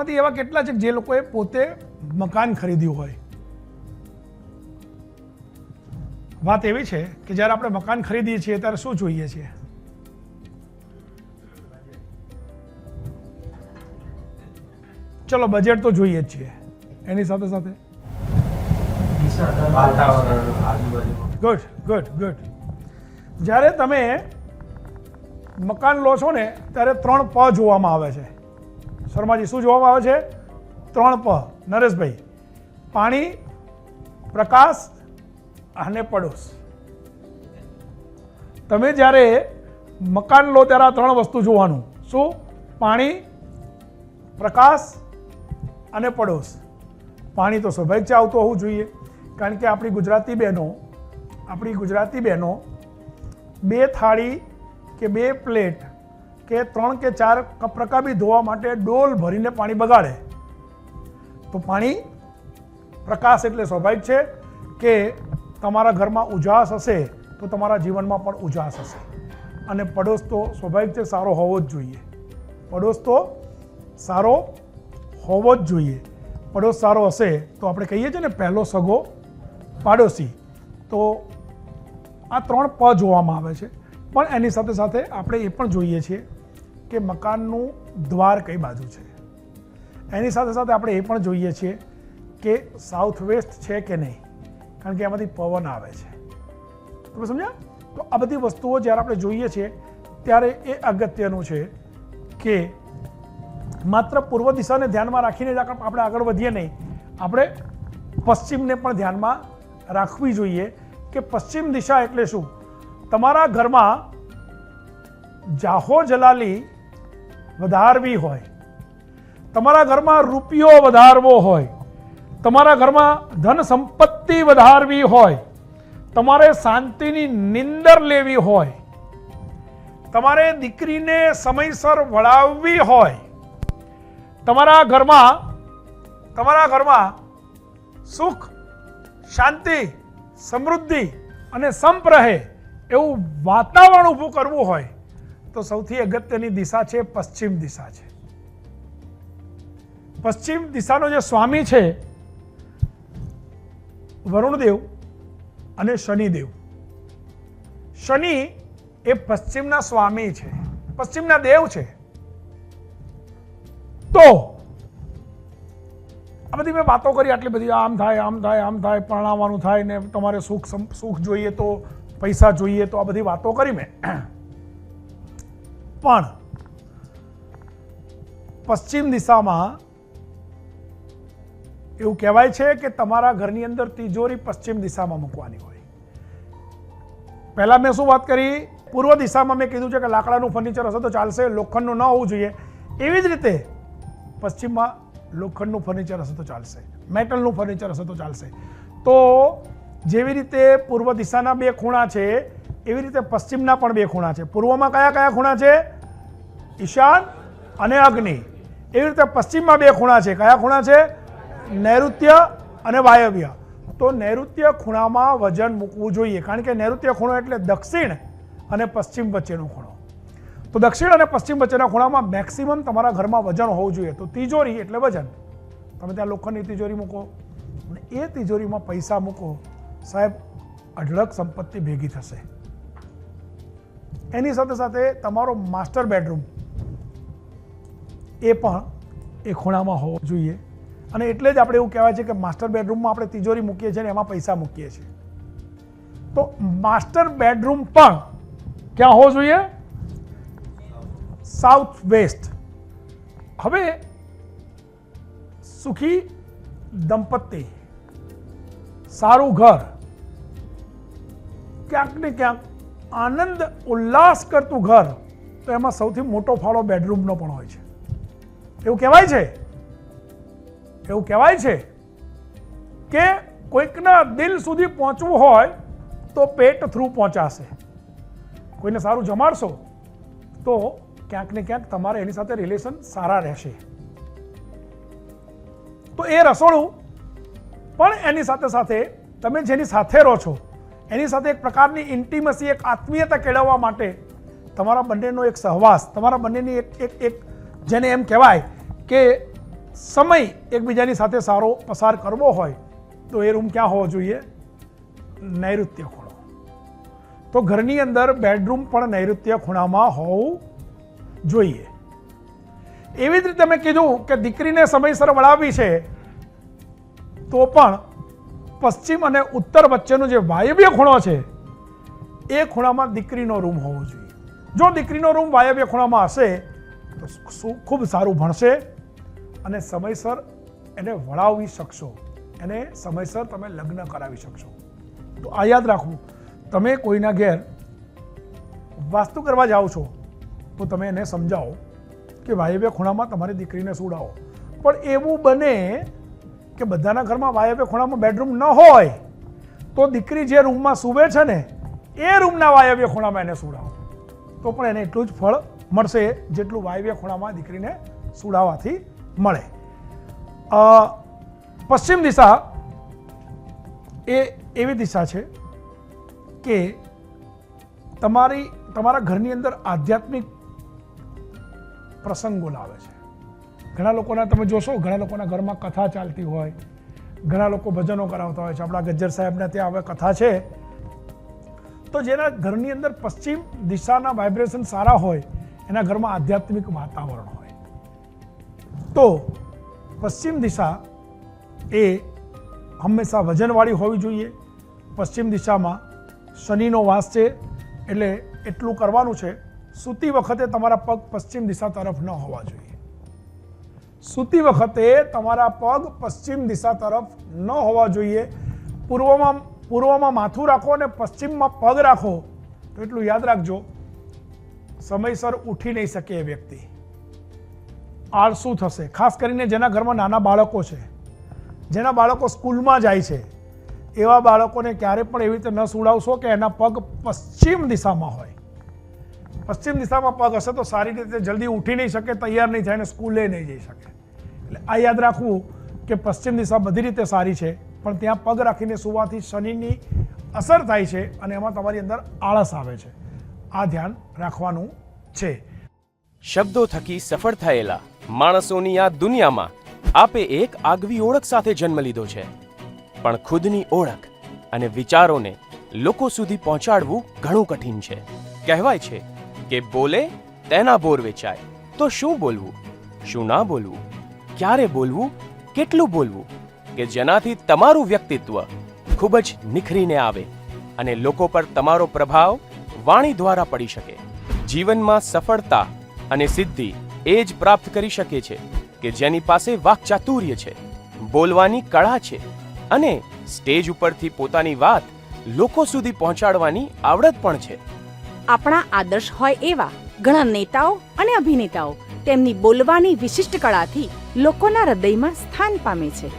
આમાંથી એવા કેટલા છે જે લોકોએ પોતે મકાન ખરીદ્યું હોય? વાત એવી છે કે જ્યારે આપણે મકાન ખરીદીએ છીએ ત્યારે શું જોઈએ છીએ? ચલો બજેટ તો જોઈએ જ છીએ. એની સાથે સાથે? ગુડ ગુડ ગુડ જ્યારે તમે મકાન લો છો ને ત્યારે ત્રણ પ જોવામાં આવે છે. શર્માજી, શું જોવામાં આવે છે? ત્રણ પ. નરેશભાઈ, પાણી, પ્રકાશ અને પડોશ. તમે જ્યારે મકાન લો ત્યારે આ ત્રણ વસ્તુ જોવાનું. શું? પાણી, પ્રકાશ અને પડોશ. પાણી તો સ્વાભાવિક છે, આવતું હોવું જોઈએ. કારણ કે આપણી ગુજરાતી બહેનો, આપણી ગુજરાતી બહેનો બે થાળી કે બે પ્લેટ કે ત્રણ કે ચાર કપ રકાબી ધોવા માટે ડોલ ભરીને પાણી બગાડે. તો પાણી પ્રકાશ એટલે સ્વાભાવિક છે કે તમારા ઘરમાં ઉજાસ હશે તો તમારા જીવનમાં પણ ઉજાસ હશે. અને પડોશ તો સ્વાભાવિક છે સારો હોવો જ જોઈએ. પડોશ તો સારો હોવો જ જોઈએ. પડોશ સારો હશે તો આપણે કહીએ છીએ ને પહેલો સગો પાડોશી. તો આ ત્રણ પ જોવામાં આવે છે. પણ એની સાથે સાથે આપણે એ પણ જોઈએ છીએ કે મકાનનું દ્વાર કઈ બાજુ છે? એની સાથે સાથે આપણે એ પણ જોઈએ છીએ કે સાઉથ વેસ્ટ છે કે નહીં? કારણ કે એમાંથી પવન આવે છે. તમે સમજ્યા? તો આ બધી વસ્તુઓ જ્યારે આપણે જોઈએ છીએ, ત્યારે એ અગત્યનું છે કે માત્ર પૂર્વ દિશાને ધ્યાનમાં રાખીને જ આપણે આગળ વધીએ નહીં. આપણે પશ્ચિમને પણ ધ્યાનમાં રાખવી જોઈએ કે પશ્ચિમ દિશા એટલે શું? તમારા ઘરમાં જાહો જલાલી વધારવી હોય, તમારા ઘરમાં રૂપિયો વધારવો હોય, તમારા ઘરમાં ધન સંપત્તિ વધારવી હોય, તમારે શાંતિની નિંદર લેવી હોય, તમારે દીકરીને સમયસર વળાવવી હોય, તમારા ઘરમાં તમારા ઘરમાં સુખ, શાંતિ, સમૃદ્ધિ અને સંપ રહે એવું વાતાવરણ ઊભું કરવું હોય તો સૌથી અગત્યની દિશા છે, પશ્ચિમ દિશા છે. પશ્ચિમ દિશાનો જે સ્વામી છે, વરુણદેવ અને શનિદેવ. શનિ એ પશ્ચિમના સ્વામી છે, પશ્ચિમના દેવ છે. તો આ બધી મેં વાતો કરી, આટલી બધી આમ થાય આમ થાય આમ થાય, પરણાવવાનું થાય ને તમારે સુખ સુખ જોઈએ તો પૈસા જોઈએ તો આ બધી વાતો કરી મેં. પણ પશ્ચિમ દિશામાં એવું કહેવાય છે કે તમારા ઘરની અંદર તિજોરી પશ્ચિમ દિશામાં મૂકવાની હોય. પહેલા મેં શું વાત કરી? પૂર્વ દિશામાં મેં કીધું છે કે લાકડાનું ફર્નિચર હશે તો ચાલશે, લોખંડનું ન હોવું જોઈએ. એવી જ રીતે પશ્ચિમમાં લોખંડનું ફર્નિચર હશે તો ચાલશે મેટલનું ફર્નિચર હશે તો ચાલશે. તો જેવી રીતે પૂર્વ દિશાના બે ખૂણા છે એવી રીતે પશ્ચિમના પણ બે ખૂણા છે. પૂર્વમાં કયા કયા ખૂણા છે? ઈશાન અને અગ્નિ. એવી રીતે પશ્ચિમમાં બે ખૂણા છે. કયા ખૂણા છે? નૈઋત્ય અને વાયવ્ય. તો નૈઋત્ય ખૂણામાં વજન મૂકવું જોઈએ. કારણ કે નૈઋત્ય ખૂણો એટલે દક્ષિણ અને પશ્ચિમ વચ્ચેનો ખૂણો. તો દક્ષિણ અને પશ્ચિમ વચ્ચેના ખૂણામાં મેક્સિમમ તમારા ઘરમાં વજન હોવું જોઈએ. તો તિજોરી એટલે વજન. તમે ત્યાં લોખંડની તિજોરી મૂકો. અને એ તિજોરીમાં પૈસા મૂકો. સાહેબ, અઢળક સંપત્તિ ભેગી થશે. એની સાથે સાથે તમારો માસ્ટર બેડરૂમ એ પણ એ ખૂણામાં હોવો જોઈએ. અને એટલે જ આપણે એવું કહેવાય છે કે માસ્ટર બેડરૂમમાં આપણે તિજોરી મૂકીએ છીએ અને એમાં પૈસા મૂકીએ છીએ. તો માસ્ટર બેડરૂમ પણ ક્યાં હોવો જોઈએ? South west. હવે સુખી દંપતી, સારું ઘર ક્યાંક ને ક્યાંક આનંદ ઉલ્લાસ કરતું ઘર, તો એમાં સૌથી મોટો ફાળો બેડરૂમનો પણ હોય છે. એવું કહેવાય છે? એવું કહેવાય છે કે કોઈકના દિલ સુધી પહોંચવું હોય તો પેટ થ્રુ પહોંચાશે. કોઈને સારું જમાડશો તો ક્યાંક ને ક્યાંક તમારે એની સાથે રિલેશન સારા રહેશે. તો એ રસોડું પણ એની સાથે સાથે તમે જેની સાથે રહો છો એની સાથે એક પ્રકારની ઇન્ટિમસી એક આત્મીયતા કેળવવા માટે તમારા બંનેનો એક સહવાસ, તમારા બંનેની એક એક એક જેને એમ કહેવાય કે સમય એકબીજાની સાથે સારો પસાર કરવો હોય તો એ રૂમ ક્યાં હોવો જોઈએ? નૈઋત્ય ખૂણો. તો ઘરની અંદર બેડરૂમ પણ નૈઋત્ય ખૂણામાં હોવું જોઈએ. એવી જ રીતે મેં કીધું કે દીકરીને સમયસર વળાવી છે તો પણ પશ્ચિમ અને ઉત્તર વચ્ચેનો જે વાયવ્ય ખૂણો છે, એ ખૂણામાં દીકરીનો રૂમ હોવો જોઈએ. જો દીકરીનો રૂમ વાયવ્ય ખૂણામાં હશે, તો ખૂબ સારું ભણશે અને સમયસર એને વળાવી શકશો. એને સમયસર તમે લગ્ન કરાવી શકશો. તો આ યાદ રાખવું. તમે કોઈના ઘેર વાસ્તુ કરવા જાઓ છો, તો તમે એને સમજાવો કે વાયવ્ય ખૂણામાં તમારી દીકરીને સુડાવો. પણ એવું બને કે બધાના ઘરમાં વાયવ્ય ખૂણામાં બેડરૂમ ન હોય, તો દીકરી જે રૂમમાં સૂવે છે ને, એ રૂમના વાયવ્ય ખૂણામાં એને સુડાવો. તો પણ એને એટલું જ ફળ મળશે જેટલું વાયવ્ય ખૂણામાં દીકરીને સુડાવવાથી મળે. પશ્ચિમ દિશા એ એવી દિશા છે કે તમારી, તમારા ઘરની અંદર આધ્યાત્મિક પ્રસંગો લાવે છે. ઘણા લોકોના તમે જોશો, ઘણા લોકોના ઘરમાં કથા ચાલતી હોય, ઘણા લોકો ભજનો કરાવતા હોય છે. આપણા ગજ્જર સાહેબના ત્યાં હવે કથા છે. તો જેના ઘરની અંદર પશ્ચિમ દિશાના વાઇબ્રેશન સારા હોય, એના ઘરમાં આધ્યાત્મિક વાતાવરણ હોય. તો પશ્ચિમ દિશા એ હંમેશા વજનવાળી હોવી જોઈએ. પશ્ચિમ દિશામાં શનિનો વાસ છે, એટલે એટલું કરવાનું છે. સૂતી વખતે તમારા પગ પશ્ચિમ દિશા તરફ ન હોવા જોઈએ. સૂતી વખતે તમારા પગ પશ્ચિમ દિશા તરફ ન હોવા જોઈએ. પૂર્વમાં પૂર્વમાં માથું રાખો અને પશ્ચિમમાં પગ રાખો. તો એટલું યાદ રાખજો, સમયસર ઉઠી નહીં શકે એ વ્યક્તિ. આળસુ થશે, ખાસ કરીને જેના ઘરમાં નાના બાળકો છે. જેના બાળકો સ્કૂલમાં જાય છે. એવા બાળકોને ક્યારે પણ એવી રીતે ન સુડાવશો કે એના પગ પશ્ચિમ દિશામાં હોય. પશ્ચિમ દિશામાં પગ હશે તો સારી રીતે જલ્દી ઉઠી નહીં શકે, તૈયાર નહીં થાય અને સ્કૂલે નહીં જઈ શકે. એટલે આ યાદ રાખવું કે પશ્ચિમ દિશા બધી રીતે સારી છે, પણ ત્યાં પગ રાખીને સુવાથી શનિની અસર થાય છે અને એમાં તમારી અંદર આળસ આવે છે. આ ધ્યાન રાખવાનું છે. શબ્દો થકી સફળ થયેલા માણસોની આ દુનિયામાં આપે એક આગવી ઓળખ સાથે જન્મ લીધો છે. પણ ખુદની ઓળખ અને વિચારોને લોકો સુધી પહોંચાડવું ઘણું કઠિન છે. કહેવાય છે કે બોલે, તેના બોર વેચાય. તો શું બોલવું? શું ના બોલવું? ક્યારે બોલવું? કેટલું બોલવું? કે જેનાથી તમારું વ્યક્તિત્વ ખૂબ જ નિખરીને આવે અને લોકો પર તમારો પ્રભાવ વાણી દ્વારા પડી શકે. જીવનમાં સફળતા અને સિદ્ધિ એ જ પ્રાપ્ત કરી શકે છે કે જેની પાસે વાકચાતુર્ય છે, બોલવાની કળા છે અને સ્ટેજ ઉપરથી પોતાની વાત લોકો સુધી પહોંચાડવાની આવડત પણ છે. આપણા આદર્શ હોય એવા ઘણા નેતાઓ અને અભિનેતાઓ તેમની બોલવાની વિશિષ્ટ કળાથી લોકોના હૃદયમાં સ્થાન પામે છે.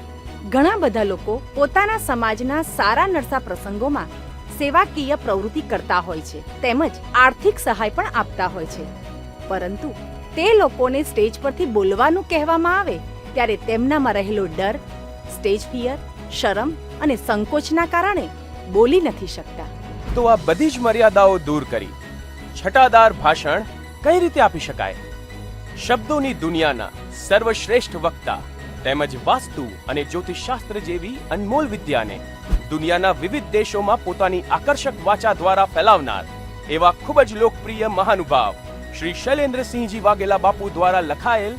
ઘણા બધા લોકો પોતાના સમાજના સારા નરસા પ્રસંગોમાં સેવાકીય પ્રવૃત્તિ કરતા હોય છે, તેમજ આર્થિક સહાય પણ આપતા હોય છે. પરંતુ તે લોકોને સ્ટેજ પરથી બોલવાનું કહેવામાં આવે ત્યારે તેમનામાં રહેલો ડર, સ્ટેજ ફિયર, શરમ અને સંકોચના કારણે બોલી નથી શકતા. તો આ બધી જ મર્યાદાઓ દૂર કરી. છટાદાર ભાષણ કઈ રીતે આપી શકાય? શબ્દોની દુનિયાના સર્વશ્રેષ્ઠ વક્તા તેમજ વાસ્તુ અને જ્યોતિષશાસ્ત્ર જેવી અનમોલ વિદ્યાને દુનિયાના વિવિધ દેશોમાં પોતાની આકર્ષક વાચા દ્વારા ફેલાવનાર એવા ખૂબ જ લોકપ્રિય મહાનુભાવ શ્રી શૈલેન્દ્રસિંહજી વાઘેલા બાપુ દ્વારા લખાયેલ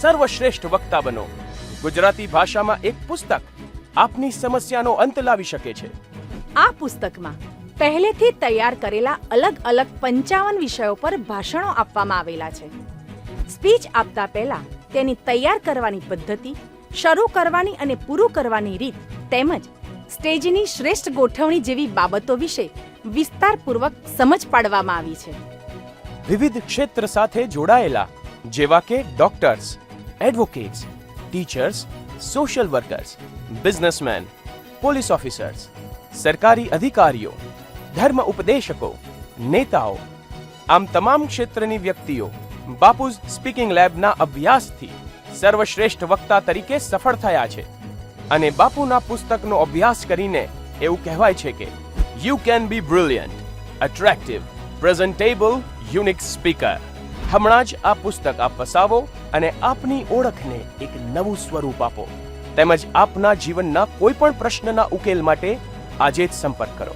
સર્વશ્રેષ્ઠ વક્તા બનો. ગુજરાતી ભાષામાં એક પુસ્તક આપની સમસ્યાનો અંત લાવી શકે છે. આ પુસ્તકમાં પહેલેથી તૈયાર કરેલા અલગ અલગ પંચાવન વિષયો પર ભાષણો આપવામાં આવેલા છે. સ્પીચ આપતા પહેલા તેની તૈયાર કરવાની પદ્ધતિ, શરૂ કરવાની અને પૂરું કરવાની રીત તેમજ સ્ટેજની શ્રેષ્ઠ ગોઠવણી જેવી બાબતો વિશે વિસ્તારપૂર્વક સમજ પાડવામાં આવી છે. વિવિધ ક્ષેત્ર સાથે જોડાયેલા જેવા કે doctors, advocates, teachers, social workers, businessmen, police officers, સરકારી અધિકારીઓ ધર્મ ઉપદેશકો, નેતાઓ, આમ તમામ ક્ષેત્રની વ્યક્તિઓ, બાપુઝ સ્પીકિંગ લેબના અભ્યાસથી સર્વશ્રેષ્ઠ વક્તા તરીકે સફળ થયા છે. અને બાપુના પુસ્તકનો અભ્યાસ કરીને એવું કહેવાય છે કે you can be brilliant attractive presentable unique speaker હમણાં જ આ પુસ્તક આપ વસાવો અને આપની ઓળખને એક નવું સ્વરૂપ આપો. તેમજ આપના જીવનના કોઈ પણ પ્રશ્નના ઉકેલ માટે આજે જ સંપર્ક કરો.